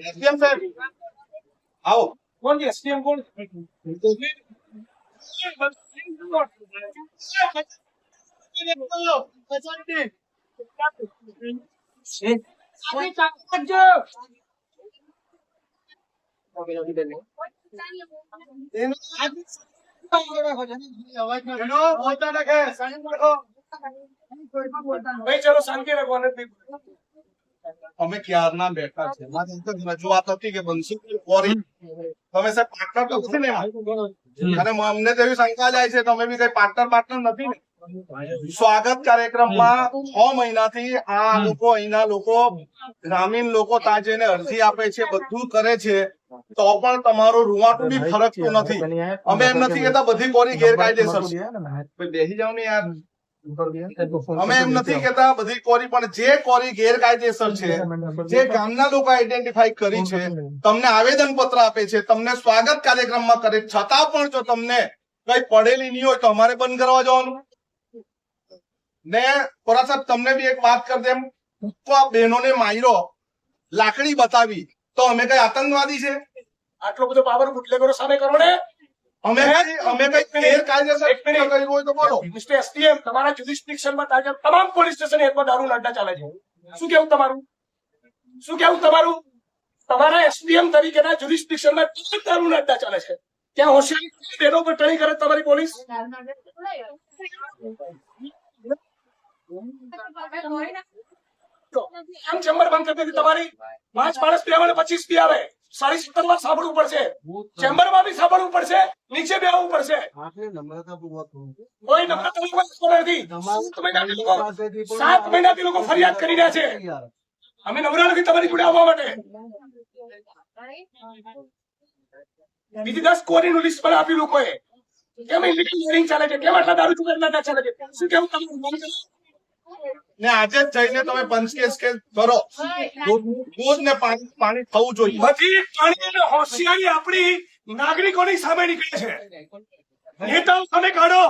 SDM સાહેબ આવો. કોણ છે એસડીએમ કોણ એનો બોલતા રાખે રાખો ભાઈ ચલો શાંતિ રાખો અમે ક્યારના બેઠા છે મારે એક જ રજૂઆત હતી કે બનશું કોરી તમે સાહેબ પાર્ટનર તો છે ને અને અમને તો એવી શંકા જાય છે તમે બી કઈ પાર્ટનર પાર્ટનર નથી ને સ્વાગત કાર્યક્રમમાં છ મહિનાથી આ લોકો અહીંના લોકો ગ્રામીણ લોકો ત્યાં જઈને અરજી આપે છે બધું કરે છે તો પણ તમારું રૂવાટું બી ફરકતું નથી અમે એમ નથી કેતા બધી કોરી ગેરકાયદેસર છે બેસી જાવ ને યાર અમે એમ નથી કેતા બધી કોરી પણ જે કોરી ગેરકાયદેસર છે જે ગામના લોકો આઈડેન્ટિફાઈ કરી છે તમને આવેદન પત્ર આપે છે તમને સ્વાગત કાર્યક્રમમાં કરે છતાં પણ જો તમને કઈ પડેલી નહીં હોય તો અમારે બંધ કરવા જવાનું. ને પરા સાહેબ તમને બી એક વાત કરી દેમ. તો આ બહેનોને માર્યો લાકડી બતાવી તો અમે કઈ આતંકવાદી છે? આટલો બધો પાવર બુટલેગરો સામે કરો ને. અમે અમે કઈ એક કર્યું હોય તો બોલો. મિસ્ટર તમારા તાજા તમામ પોલીસ સ્ટેશન હેઠમાં દારૂ અડ્ડા ચાલે છે. શું કેવું તમારું? શું કેવું તમારું? તમારા એસડીએમ તરીકેના જ્યુરિસ્ડિક્શનમાં તમામ દારૂ અડ્ડા ચાલે છે. ત્યાં હોશિયારી પર કરે તમારી પોલીસ આમ ચેમ્બર બંધ કરી દીધી. તમારી પાંચ માણસ પી આવે ને પચીસ પી આવે. સાડી સત્તર સાંભળવું પડશે. ચેમ્બરમાં બી સાંભળવું પડશે. નીચે બી આવવું પડશે. કોઈ નમ્રતા નથી. સાત મહિનાથી લોકો સાત મહિનાથી લોકો ફરિયાદ કરી રહ્યા છે. અમે નવરા નથી તમારી જોડે આવવા માટે. બીજી દસ કોરીનું લિસ્ટ પણ આપ્યું લોકોએ. કેમ હિયરિંગ ચાલે છે? કેમ આટલા દારૂ ચુકાદા ચાલે છે? શું કેવું તમારું? ને આજે જ જઈને તમે પંચ કેસ કે કરો દૂધ ને પાણી પાણી થવું જોઈએ. બધી પાણી અને હોશિયારી આપણી નાગરિકોની સામે નીકળે છે. નેતાઓ સામે કાઢો.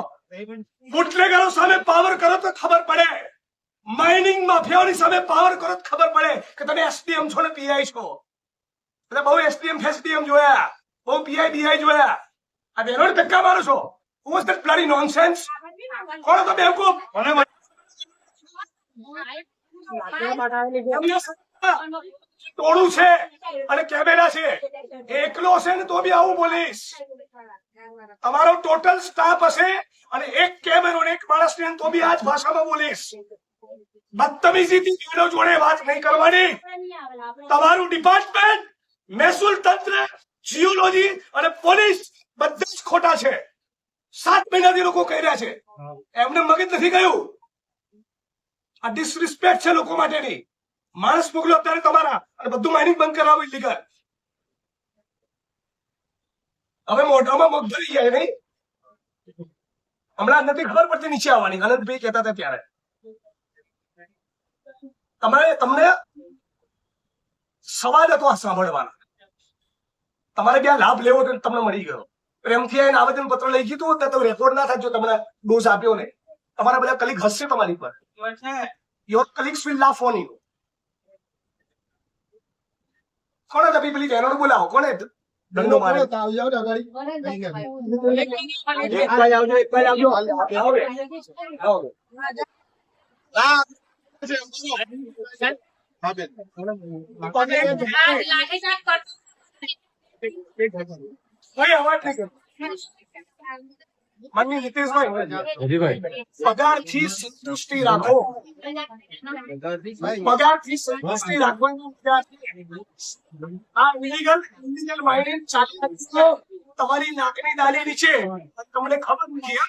બુટલેગરો સામે પાવર કરો તો ખબર પડે. માઇનિંગ માફિયાઓની સામે પાવર કરો તો ખબર પડે કે તમે એસડીએમ છો ને પીઆઈ છો. એટલે બહુ એસડીએમ ફેસડીએમ જોયા. બહુ પીઆઈ બીઆઈ જોયા. આ બેરોડ ધક્કા મારો છો. હું that bloody nonsense? કોણ તો બેવકૂફ? ટોળું છે અને કેમેરા છે. એકલો હશે ને તો બી આવું બોલીશ. તમારો ટોટલ સ્ટાફ હશે અને એક કેમેરો એક માણસ ને તો બી આ ભાષામાં બોલીશ. બદતમીજીથી બેનો જોડે વાત નહીં કરવાની. તમારું ડિપાર્ટમેન્ટ મહેસૂલ તંત્ર જીઓલોજી અને પોલીસ બધા જ ખોટા છે. સાત મહિનાથી લોકો કહી રહ્યા છે. એમને મગજ નથી ગયું. આ ડિસરિસ્પેક્ટ છે લોકો માટેની. માણસ મોકલો અત્યારે તમારા. અને બધું માઇનિંગ બંધ કરાવો ઇલીગલ હવે મોઢામાં મગ ધરી જાય નહીં? હમણાં નથી ખબર પડતી નીચે આવવાની. અનંતભાઈ કહેતા હતા ત્યારે. તમારે તમને સવાલ હતો આ સાંભળવાનો. તમારે ત્યાં લાભ લેવો તો તમને મળી ગયો. પ્રેમથી આવીને આવેદન પત્ર લઈ ગયું તો રેકોર્ડ ના થાય જો તમને ડોઝ આપ્યો ને. તમારા બધા કલીગ હસશે તમારી પર. Your colleagues will laugh on you કોણ હતા પીપલી? બહેનોને બોલાવો. કોને દંડો મારે ભાઈ આવજો એક વાર આવજો. છે, અવાજ નહીં કરતો. માનનીય નીતિશભાઈ પગારથી સંતુષ્ટિ રાખો પગારથી સંતુષ્ટિ રાખવાની આ ઇલીગલ ઇલીગલ માઇનિંગ ચાલી રહી છે તમારી નાકની દાલી નીચે તમને ખબર નથી હે?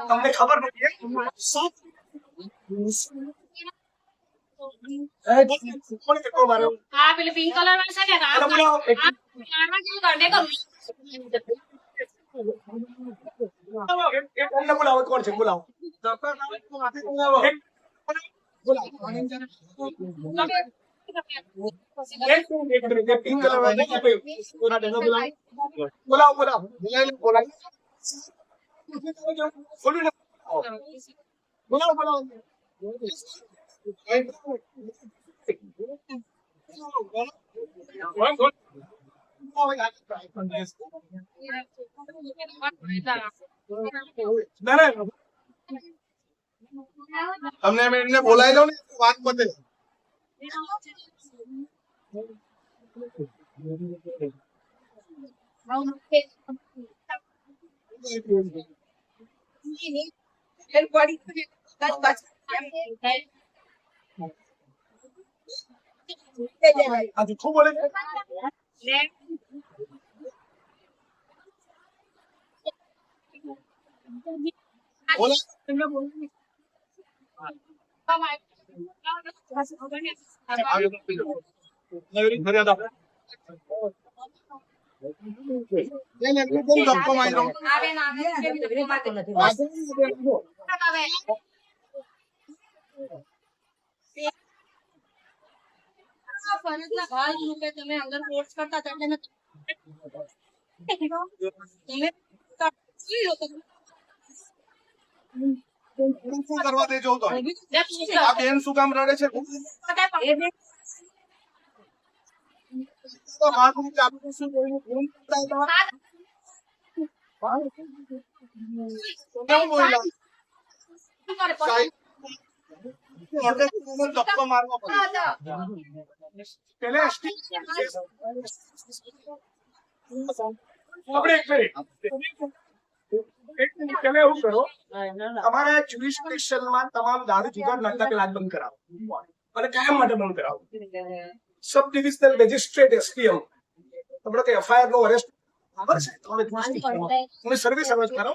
તમને ખબર નથી હે? સાત એ, કોણે ધક્કો માર્યો? હા પેલું પિંક કલરમાં છે ને અરે આ બોલાવો, એક આ કારમાં કેવું કરે દેખો બોલાવો, કોણ છે બોલાવો બોલાવો. બોલાવો બોલાવો બોલાવો બોલાવો તમને એમ એમને બોલાવી દઉં ને વાત પતે. આ જૂઠું બોલે છે બોલો બેન, એમને કેમ ધક્કો માર્યો? ફરજના ભાગ રૂપે તમે અંદર કોર્સ કરતા હતા એટલે તમે. શું કરવા દે તો? આ બેન શું કામ રડે છે? તો હાથ નીચે શું બોલ્યું? ફોન કરતા હતા. કેમ બોલ્યા? સાહેબ, અડધે કલાકનો ધક્કો મારવો પડે. આપણે એક મિનિટ. પહેલા એવું કરો તમારા જ્યુરિસ્ડિક્શનમાં તમામ દારૂ બંધ કરાવો. અને કાયમ માટે બંધ કરાવો. સબ ડિવિઝનલ મેજિસ્ટ્રેટ એસપીએમ તમને કઈ એફઆઈઆર નો અરેસ્ટ ખબર છે? તમે સર્વિસ સમજ કરો.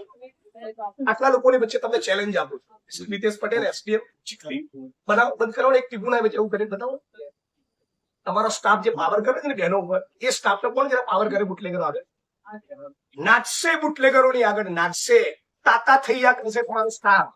આટલા લોકોની વચ્ચે તમને ચેલેન્જ આપું છું. મિતેશ પટેલ એસપીએમ ચીખલી. બનાવો બંધ કરાવો એક એક આવે છે એવું કરીને બતાવો. તમારો સ્ટાફ જે પાવર કરે છે ને બહેનો ઉપર એ સ્ટાફ તો કોણ જરા પાવર કરે બુટલેગરો આગળ? નાચશે બુટલેગરોની આગળ નાચશે તાતા થઈ યા કરશે તમારો સ્ટાફ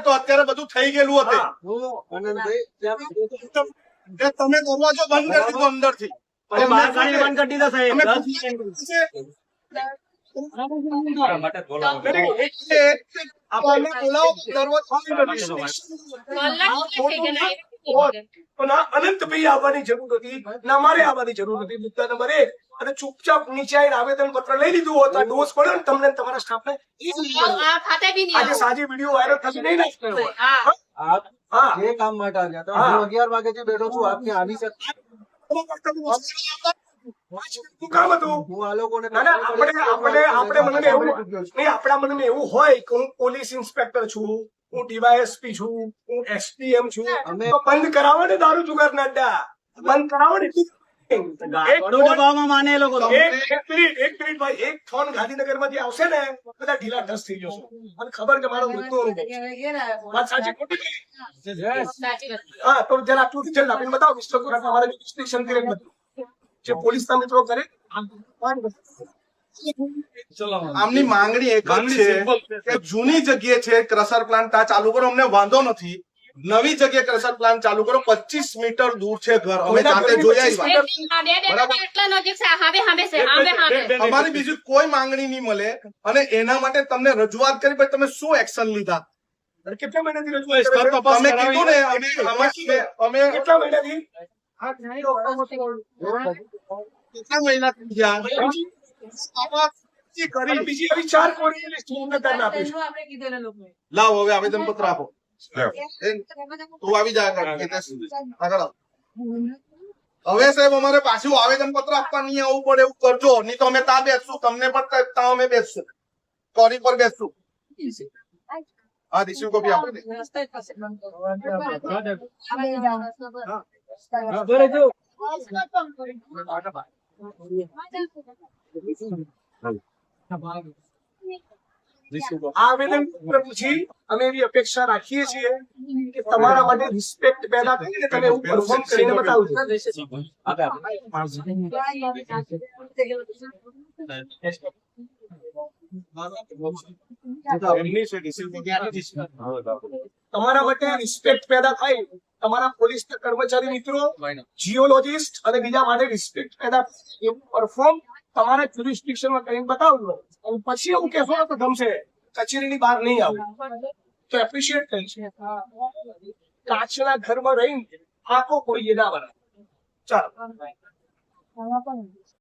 તો અત્યારે બધું થઈ ગયેલું હતું તમે દરવાજો બંધ કરી દીધો અંદરથી બંધ કરી દીધા સાહેબ આપણને બોલાવો. તો ના અનંતભાઈ આવવાની જરૂર હતી ના મારે આવવાની જરૂર હતી મુદ્દા નંબર એક અને ચૂપચાપ નીચે આવીને આવેદન પત્ર લઈ લીધું હોત આ ડોઝ પડ્યો ને તમને તમારા સ્ટાફને આજે સાજી વીડિયો વાયરલ થશે નહીં નાખતો હા જે કામ માટે આવ્યા હતા હા. અગિયાર જે બેઠો છું આપની આવી શકે કામ હતું? હું આ લોકોને ના ના આપણે આપણે આપણે મને એવું નહીં આપણા મનમાં એવું હોય કે હું પોલીસ ઇન્સ્પેક્ટર છું હું ડીવાયએસપી છું હું છું. બંધ કરાવો ને દારૂ જુગારના અડ્ડા. બંધ કરાવો ને. એક ઘણું દબાવમાં માને એ લોકો તો. એક એક મિનિટ એક મિનિટ ભાઈ એક ફોન ગાંધીનગરમાંથી આવશે ને બધા ઢીલા ઢસ થઈ જશો. મને ખબર કે મારો મૃત્યુ બતાવો મિસ્ટર જે પોલીસના મિત્રો કરે આમની માંગણી એક જ છે કે જૂની જગ્યાએ છે ક્રશર પ્લાન્ટ આ ચાલુ કરો અમને વાંધો નથી. નવી જગ્યાએ ક્રશર પ્લાન્ટ ચાલુ કરો પચીસ મીટર દૂર છે ઘર. અમે જાતે જોઈ આવ્યા એટલા નજીક છે. હાવે હાવે છે હાવે હાવે. અમારી બીજી કોઈ માંગણી નહીં મળે. અને એના માટે તમને રજૂઆત કરી પછી તમે શું એક્શન લીધા? અને કેટલા મહિનાથી રજૂઆત? તમે કીધું ને અમે અમે અમે કેટલા મહિનાથી? કેટલા મહિના થઈ ગયા? આમાં શું અને કરી. બીજી આવી ચાર કોરી લિસ્ટ હું તમને આપીશ લાવો હવે આવેદન પત્ર આપો તું આવી જા આગળ. આગળ હવે સાહેબ અમારે પાછું આવેદન પત્ર આપવા નહીં આવવું પડે એવું કરજો. નહીં તો અમે ત્યાં બેસશું. તમને પણ ત્યાં અમે બેસશું. કોરી પર બેસશું? હા દીશું કોપી આપો ને. આ આવેદન પછી અમે એવી અપેક્ષા રાખીએ છીએ કે તમારા માટે રિસ્પેક્ટ પેદા કરીને તમે એવું પરફોર્મ કરીને બતાવજો એમની છે ડિસિપ્લિન તમારા માટે રિસ્પેક્ટ પેદા થાય. તમારા પોલીસ કર્મચારી મિત્રો જીઓલોજીસ્ટ અને બીજા માટે રિસ્પેક્ટ એના એવું પરફોર્મ તમારા જ્યુરિસ્ડિક્શનમાં કરીને બતાવજો. અને પછી એવું કહેશો તો ગમશે. કચેરીની બહાર નહીં આવું. તો એપ્રિશિએટ કરીશ કાચના ઘરમાં રહીને આખો કોઈ ના બનાવે ચાલો.